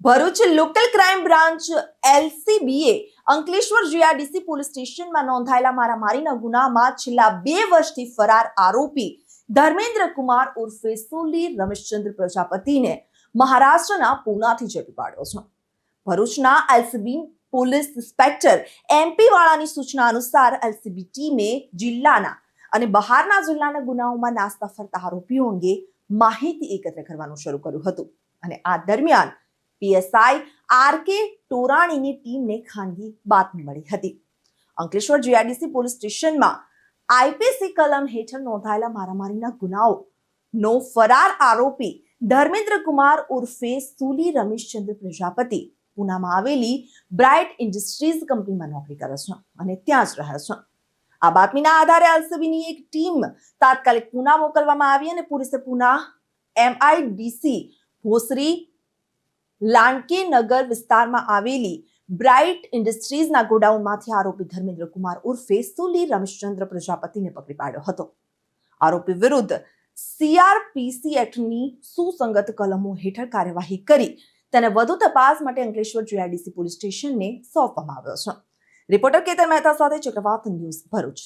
Bharuch local crime branch એલસીબીએ Ankleshwar GRDC police સ્ટેશનમાં નોંધાયેલા મારામારીના ગુનામાં છેલ્લા બે વર્ષથી ફરાર આરોપી ધર્મેન્દ્ર કુમાર ઉર્ફે સોલી રમેશચંદ્ર પ્રજાપતિને મહારાષ્ટ્રના પૂનાથી ઝડપી પાડ્યો છે. ભરૂચના એલસીબી પોલીસ ઇન્સ્પેક્ટર એમપી વાળાની સૂચના અનુસાર એલસીબી ટીમે જિલ્લાના અને બહારના જિલ્લાના ગુનાઓમાં નાસ્તા ફરતા આરોપીઓ અંગે માહિતી એકત્ર કરવાનું શરૂ કર્યું હતું. અને આ દરમિયાન પીએસઆઈ આર કે ટોરાણીની ટીમને ખાનગી બાતમી મળી હતી. Ankleshwar G I D C police સ્ટેશનમાં આઈપીસી કલમ હેઠળ નોંધાયેલા મારામારીના ગુનાઓ. નો ફરાર આરોપી ધર્મેન્દ્ર કુમાર ઉર્ફે સુલી રમેશચંદ્ર પ્રજાપતિ. પુનામાં આવેલી બ્રાઇટ ઇન્ડસ્ટ્રીઝ કંપનીમાં નોકરી કરે છે અને ત્યાં જ રહે છે. આ બાતમીના આધારે એલસીબીની એક ટીમ તાત્કાલિક પુના મોકલવામાં આવી અને પોલીસે પુના એમઆઈડીસી ભોસરી લાંકે નગર વિસ્તારમાં આવેલી બ્રાઇટ ઇન્ડસ્ટ્રીઝના ગોડાઉનમાંથી આરોપી ધર્મેન્દ્ર કુમાર ઉર્ફે સુલી રમેશચંદ્ર પ્રજાપતિને પકડી પાડ્યો હતો. આરોપી વિરુદ્ધ સીઆરપીસી એક્ટની સુસંગત કલમો હેઠળ કાર્યવાહી કરી તેને વધુ તપાસ માટે અંકલેશ્વર જીઆઈડીસી પોલીસ સ્ટેશનને સોંપવામાં આવ્યો છે. રિપોર્ટર કેતન મહેતા સાથે ચક્રવાત ન્યૂઝ ભરૂચ.